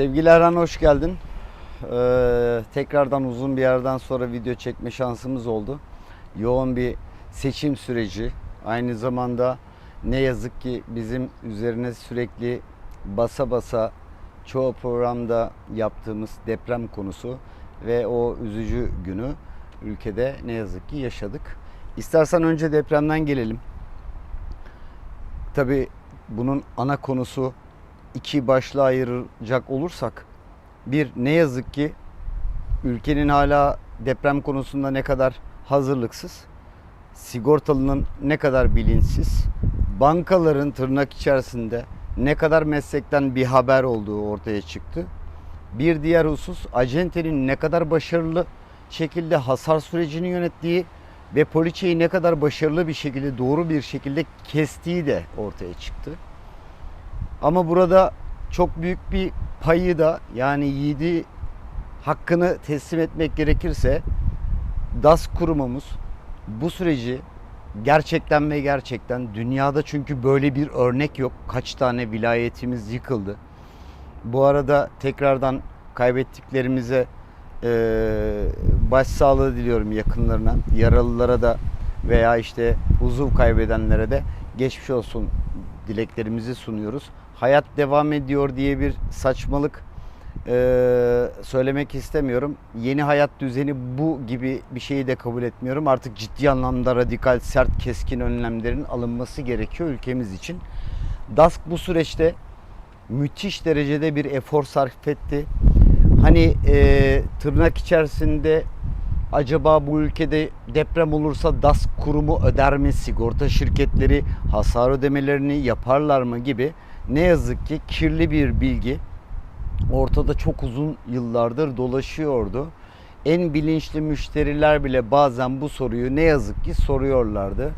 Sevgili Erhan hoş geldin. Ee, tekrardan uzun bir yerden sonra video çekme şansımız oldu. Yoğun bir seçim süreci. Aynı zamanda ne yazık ki bizim üzerine sürekli basa basa çoğu programda yaptığımız deprem konusu ve o üzücü günü ülkede ne yazık ki yaşadık. İstersen önce depremden gelelim. Tabii bunun ana konusu iki başlığa ayıracak olursak bir ne yazık ki ülkenin hala deprem konusunda ne kadar hazırlıksız, sigortalının ne kadar bilinçsiz, bankaların tırnak içerisinde ne kadar meslekten bir haber olduğu ortaya çıktı. Bir diğer husus acentenin ne kadar başarılı şekilde hasar sürecini yönettiği ve poliçeyi ne kadar başarılı bir şekilde doğru bir şekilde kestiği de ortaya çıktı. Ama burada çok büyük bir payı da yani yiğidi hakkını teslim etmek gerekirse DAS kurumumuz bu süreci gerçekten ve gerçekten dünyada çünkü böyle bir örnek yok. Kaç tane vilayetimiz yıkıldı. Bu arada tekrardan kaybettiklerimize eee başsağlığı diliyorum yakınlarına. Yaralılara da veya işte uzuv kaybedenlere de geçmiş olsun dileklerimizi sunuyoruz. Hayat devam ediyor diye bir saçmalık eee, söylemek istemiyorum. Yeni hayat düzeni bu gibi bir şeyi de kabul etmiyorum. Artık ciddi anlamda radikal, sert, keskin önlemlerin alınması gerekiyor ülkemiz için. DASK bu süreçte müthiş derecede bir efor sarf etti. Hani eee, tırnak içerisinde acaba bu ülkede deprem olursa DAS kurumu öder mi? Sigorta şirketleri hasar ödemelerini yaparlar mı gibi ne yazık ki kirli bir bilgi ortada çok uzun yıllardır dolaşıyordu. En bilinçli müşteriler bile bazen bu soruyu ne yazık ki soruyorlardı.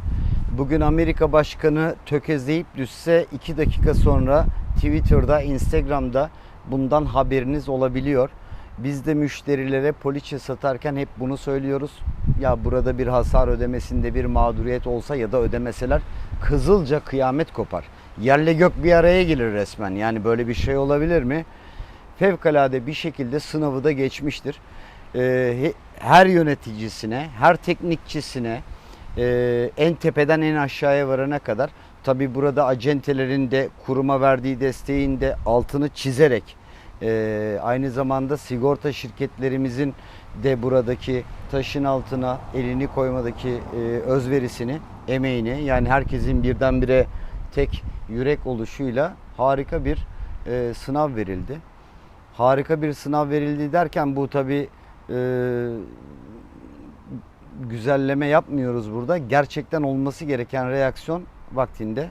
Bugün Amerika Başkanı tökezleyip düşse 2 dakika sonra Twitter'da, Instagram'da bundan haberiniz olabiliyor. Biz de müşterilere poliçe satarken hep bunu söylüyoruz. Ya burada bir hasar ödemesinde bir mağduriyet olsa ya da ödemeseler kızılca kıyamet kopar. Yerle gök bir araya gelir resmen. Yani böyle bir şey olabilir mi? Fevkalade bir şekilde sınavı da geçmiştir. Ee, he- her yöneticisine, her teknikçisine, e, en tepeden en aşağıya varana kadar tabi burada acentelerin de kuruma verdiği desteğin de altını çizerek e, aynı zamanda sigorta şirketlerimizin de buradaki taşın altına elini koymadaki e, özverisini, emeğini yani herkesin birdenbire tek yürek oluşuyla harika bir e, sınav verildi. Harika bir sınav verildi derken bu tabi güzelleme yapmıyoruz burada. Gerçekten olması gereken reaksiyon vaktinde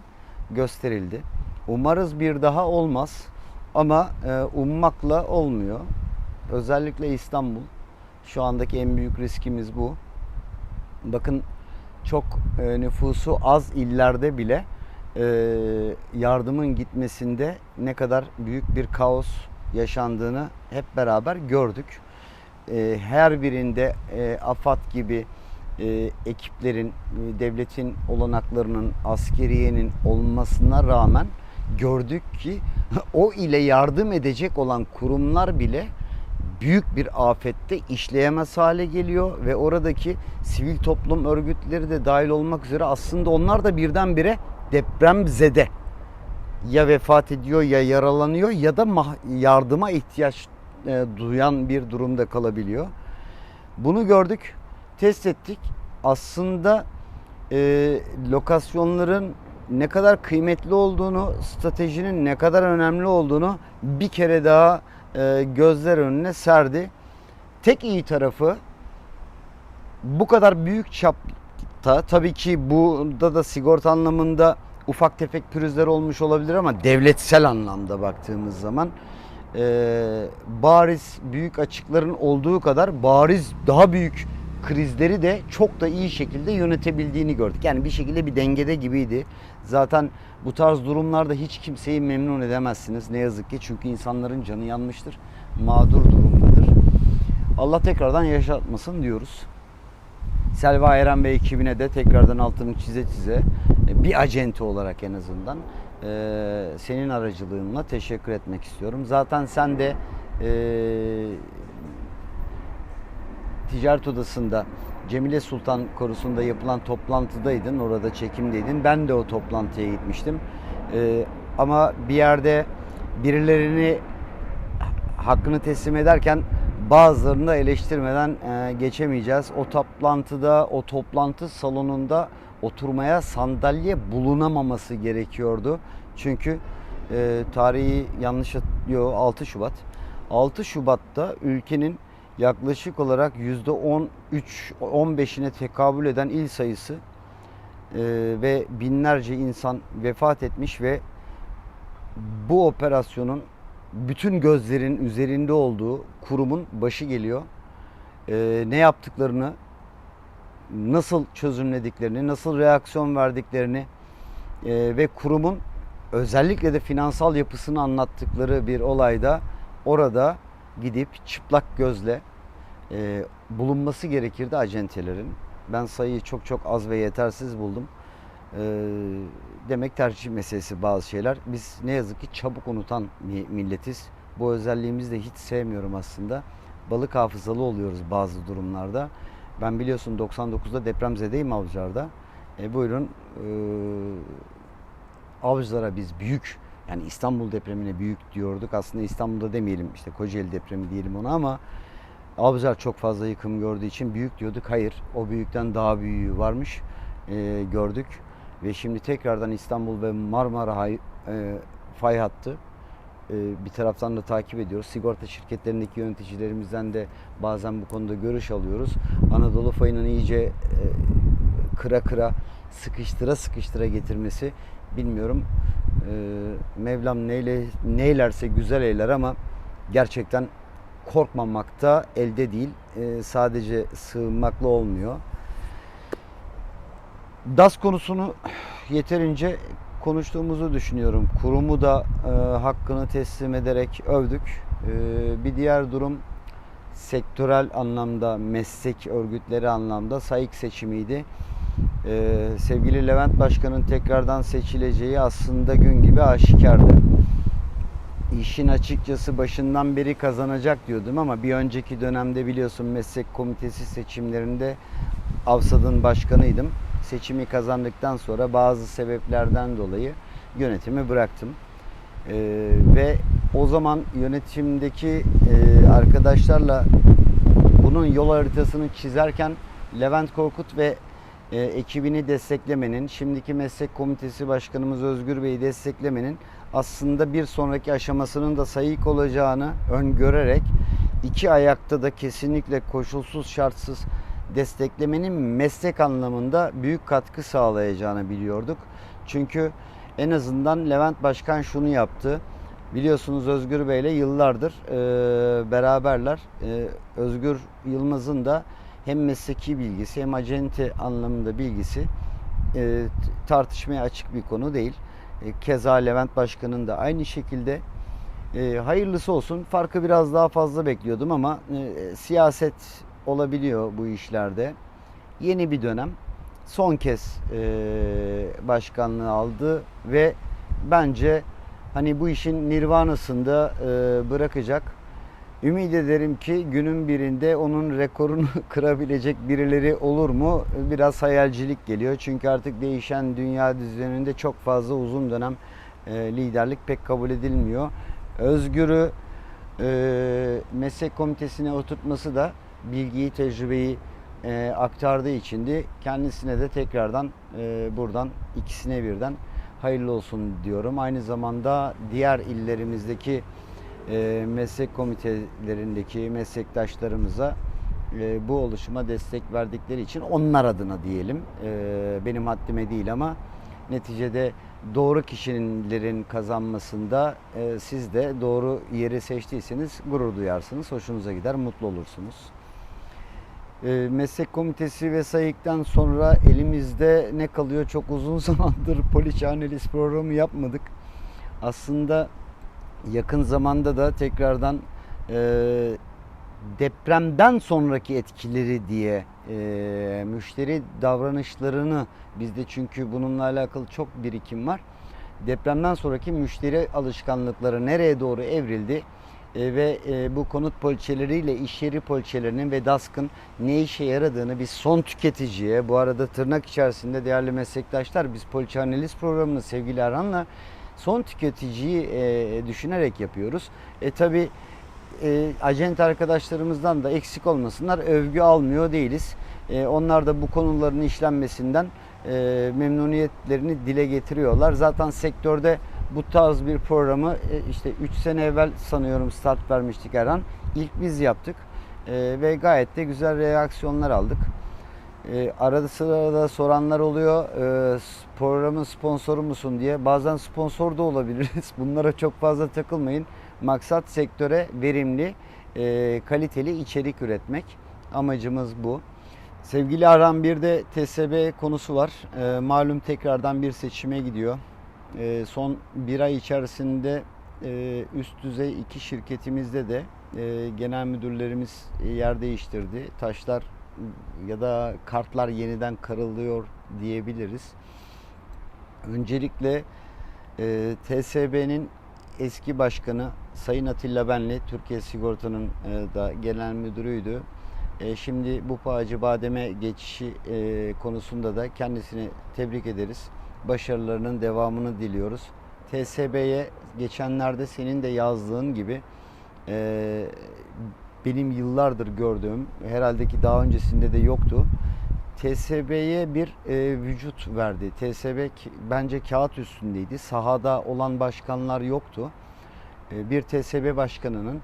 gösterildi. Umarız bir daha olmaz ama e, ummakla olmuyor. Özellikle İstanbul. Şu andaki en büyük riskimiz bu. Bakın çok e, nüfusu az illerde bile e, yardımın gitmesinde ne kadar büyük bir kaos yaşandığını hep beraber gördük. E, her birinde e, AFAD gibi e, ekiplerin, e, devletin olanaklarının, askeriyenin olmasına rağmen gördük ki o ile yardım edecek olan kurumlar bile büyük bir afette işleyemez hale geliyor ve oradaki sivil toplum örgütleri de dahil olmak üzere aslında onlar da birdenbire depremzede ya vefat ediyor ya yaralanıyor ya da yardıma ihtiyaç e, duyan bir durumda kalabiliyor. Bunu gördük, test ettik. Aslında e, lokasyonların ne kadar kıymetli olduğunu, stratejinin ne kadar önemli olduğunu bir kere daha e, gözler önüne serdi. Tek iyi tarafı bu kadar büyük çapta tabii ki burada da sigorta anlamında ufak tefek pürüzler olmuş olabilir ama devletsel anlamda baktığımız zaman e, bariz büyük açıkların olduğu kadar bariz daha büyük krizleri de çok da iyi şekilde yönetebildiğini gördük. Yani bir şekilde bir dengede gibiydi. Zaten bu tarz durumlarda hiç kimseyi memnun edemezsiniz ne yazık ki. Çünkü insanların canı yanmıştır. Mağdur durumdadır. Allah tekrardan yaşatmasın diyoruz. Selva Eren ve ekibine de tekrardan altını çize çize e, bir acente olarak en azından e, senin aracılığınla teşekkür etmek istiyorum. Zaten sen de e, ticaret odasında Cemile Sultan Korusu'nda yapılan toplantıdaydın. Orada çekimdeydin. Ben de o toplantıya gitmiştim. E, ama bir yerde birilerini hakkını teslim ederken bazılarını da eleştirmeden e, geçemeyeceğiz. O toplantıda, o toplantı salonunda oturmaya sandalye bulunamaması gerekiyordu. Çünkü e, tarihi yanlış yok 6 Şubat. 6 Şubat'ta ülkenin yaklaşık olarak %13-15'ine tekabül eden il sayısı e, ve binlerce insan vefat etmiş ve bu operasyonun bütün gözlerin üzerinde olduğu kurumun başı geliyor. Ee, ne yaptıklarını, nasıl çözümlediklerini, nasıl reaksiyon verdiklerini e, ve kurumun özellikle de finansal yapısını anlattıkları bir olayda orada gidip çıplak gözle e, bulunması gerekirdi acentelerin. Ben sayıyı çok çok az ve yetersiz buldum. E, demek tercih meselesi bazı şeyler. Biz ne yazık ki çabuk unutan mi- milletiz. Bu özelliğimizi de hiç sevmiyorum aslında. Balık hafızalı oluyoruz bazı durumlarda. Ben biliyorsun 99'da depremzedeyim Avcılar'da. E, buyurun e, Avcılar'a biz büyük yani İstanbul depremine büyük diyorduk. Aslında İstanbul'da demeyelim işte Kocaeli depremi diyelim ona ama Avcılar çok fazla yıkım gördüğü için büyük diyorduk. Hayır o büyükten daha büyüğü varmış e, gördük. Ve şimdi tekrardan İstanbul ve Marmara hay, e, fay hattı e, bir taraftan da takip ediyoruz. Sigorta şirketlerindeki yöneticilerimizden de bazen bu konuda görüş alıyoruz. Anadolu fayının iyice e, kıra kıra sıkıştıra sıkıştıra getirmesi bilmiyorum. E, Mevlam neyle, neylerse güzel eyler ama gerçekten korkmamakta elde değil. E, sadece sığınmakla olmuyor. DAS konusunu yeterince konuştuğumuzu düşünüyorum. Kurumu da e, hakkını teslim ederek övdük. E, bir diğer durum sektörel anlamda, meslek örgütleri anlamda SAİK seçimiydi. E, sevgili Levent Başkan'ın tekrardan seçileceği aslında gün gibi aşikardı. İşin açıkçası başından beri kazanacak diyordum ama bir önceki dönemde biliyorsun meslek komitesi seçimlerinde Avsad'ın başkanıydım. Seçimi kazandıktan sonra bazı sebeplerden dolayı yönetimi bıraktım. Ee, ve o zaman yönetimdeki e, arkadaşlarla bunun yol haritasını çizerken Levent Korkut ve e, ekibini desteklemenin, şimdiki meslek komitesi başkanımız Özgür Bey'i desteklemenin aslında bir sonraki aşamasının da sayık olacağını öngörerek iki ayakta da kesinlikle koşulsuz şartsız desteklemenin meslek anlamında büyük katkı sağlayacağını biliyorduk. Çünkü en azından Levent Başkan şunu yaptı. Biliyorsunuz Özgür Bey ile yıllardır e, beraberler. E, Özgür Yılmaz'ın da hem mesleki bilgisi hem acente anlamında bilgisi e, tartışmaya açık bir konu değil. E, keza Levent Başkan'ın da aynı şekilde e, hayırlısı olsun. Farkı biraz daha fazla bekliyordum ama e, siyaset olabiliyor bu işlerde. Yeni bir dönem. Son kez e, başkanlığı aldı ve bence hani bu işin nirvanasında e, bırakacak. Ümit ederim ki günün birinde onun rekorunu kırabilecek birileri olur mu? Biraz hayalcilik geliyor. Çünkü artık değişen dünya düzeninde çok fazla uzun dönem e, liderlik pek kabul edilmiyor. Özgür'ü e, meslek komitesine oturtması da bilgiyi, tecrübeyi e, aktardığı içindi. Kendisine de tekrardan e, buradan ikisine birden hayırlı olsun diyorum. Aynı zamanda diğer illerimizdeki e, meslek komitelerindeki meslektaşlarımıza e, bu oluşuma destek verdikleri için onlar adına diyelim. E, benim haddime değil ama neticede doğru kişilerin kazanmasında e, siz de doğru yeri seçtiyseniz gurur duyarsınız, hoşunuza gider, mutlu olursunuz. E, meslek komitesi ve SAİK'ten sonra elimizde ne kalıyor? Çok uzun zamandır poliçe analiz programı yapmadık. Aslında yakın zamanda da tekrardan e, depremden sonraki etkileri diye e, müşteri davranışlarını bizde çünkü bununla alakalı çok birikim var. depremden sonraki müşteri alışkanlıkları nereye doğru evrildi e, ve e, bu konut poliçeleriyle iş yeri poliçelerinin ve DASK'ın ne işe yaradığını biz son tüketiciye, bu arada tırnak içerisinde değerli meslektaşlar biz poliçe analiz programını sevgili Erhan'la son tüketiciyi e, düşünerek yapıyoruz. E tabi e, acent arkadaşlarımızdan da eksik olmasınlar övgü almıyor değiliz. E, onlar da bu konuların işlenmesinden e, memnuniyetlerini dile getiriyorlar. Zaten sektörde bu tarz bir programı e, işte 3 sene evvel sanıyorum start vermiştik Erhan. İlk biz yaptık E, ve gayet de güzel reaksiyonlar aldık. E, arada sırada soranlar oluyor e, programın sponsoru musun diye. Bazen sponsor da olabiliriz. Bunlara çok fazla takılmayın. Maksat sektöre verimli, kaliteli içerik üretmek. Amacımız bu. Sevgili Aram bir de TSB konusu var. Malum tekrardan bir seçime gidiyor. E, son bir ay içerisinde e, üst düzey iki şirketimizde de e, genel müdürlerimiz yer değiştirdi. Taşlar ya da kartlar yeniden karılıyor diyebiliriz. Öncelikle e, TSB'nin eski başkanı Sayın Atilla Benli, Türkiye Sigorta'nın e, da genel müdürüydü. E, şimdi bu Acı Badem'e geçişi e, konusunda da kendisini tebrik ederiz. Başarılarının devamını diliyoruz. TSB'ye geçenlerde senin de yazdığın gibi e, benim yıllardır gördüğüm, herhalde ki daha öncesinde de yoktu. TSB'ye bir e, vücut verdi. TSB bence kağıt üstündeydi. Sahada olan başkanlar yoktu. E, bir TSB başkanının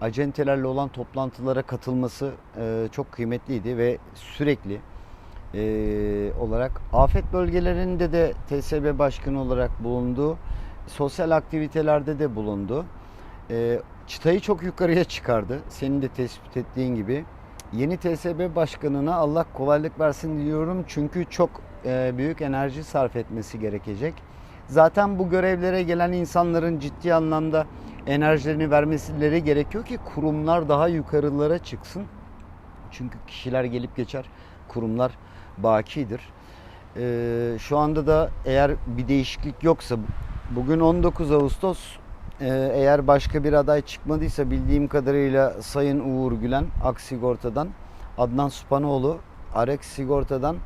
acentelerle olan toplantılara katılması e, çok kıymetliydi ve sürekli e, olarak afet bölgelerinde de TSB başkanı olarak bulundu. Sosyal aktivitelerde de bulundu. E, çıtayı çok yukarıya çıkardı. Senin de tespit ettiğin gibi. Yeni TSB başkanına Allah kolaylık versin diyorum. Çünkü çok e, büyük enerji sarf etmesi gerekecek. Zaten bu görevlere gelen insanların ciddi anlamda enerjilerini vermesileri gerekiyor ki kurumlar daha yukarılara çıksın. Çünkü kişiler gelip geçer, kurumlar bakidir. Ee, şu anda da eğer bir değişiklik yoksa bugün 19 Ağustos ee, eğer başka bir aday çıkmadıysa bildiğim kadarıyla Sayın Uğur Gülen Ak Sigorta'dan, Adnan Supanoğlu Arex Sigorta'dan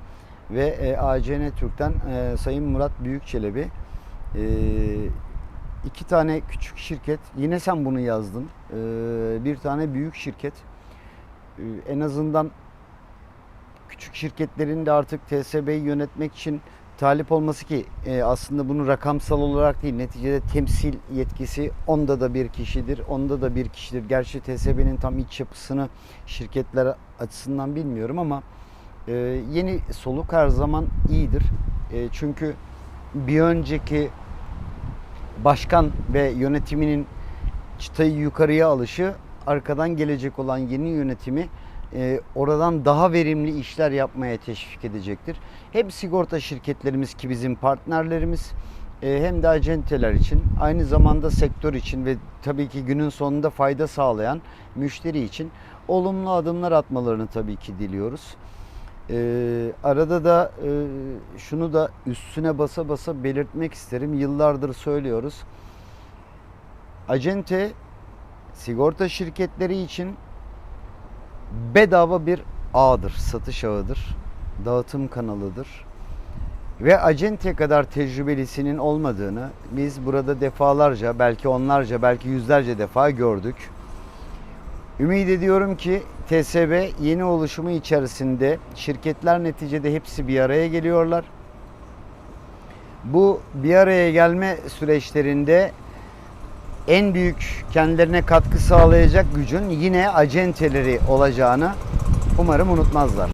ve e, ACN Türk'ten e, Sayın Murat Büyükçelebi e, iki tane küçük şirket yine sen bunu yazdın E, bir tane büyük şirket E, en azından küçük şirketlerin de artık TSB'yi yönetmek için talip olması ki e, aslında bunu rakamsal olarak değil neticede temsil yetkisi onda da bir kişidir onda da bir kişidir. Gerçi TSB'nin tam iç yapısını şirketler açısından bilmiyorum ama e, yeni soluk her zaman iyidir. E, çünkü bir önceki başkan ve yönetiminin çıtayı yukarıya alışı arkadan gelecek olan yeni yönetimi e, oradan daha verimli işler yapmaya teşvik edecektir. Hem sigorta şirketlerimiz ki bizim partnerlerimiz e, hem de acenteler için aynı zamanda sektör için ve tabii ki günün sonunda fayda sağlayan müşteri için olumlu adımlar atmalarını tabii ki diliyoruz. Ee, arada da e, şunu da üstüne basa basa belirtmek isterim. Yıllardır söylüyoruz. Acente sigorta şirketleri için bedava bir ağdır, satış ağıdır, dağıtım kanalıdır. Ve acente kadar tecrübelisinin olmadığını biz burada defalarca, belki onlarca, belki yüzlerce defa gördük. Ümit ediyorum ki TSB yeni oluşumu içerisinde şirketler neticede hepsi bir araya geliyorlar. Bu bir araya gelme süreçlerinde en büyük kendilerine katkı sağlayacak gücün yine acenteleri olacağını umarım unutmazlar.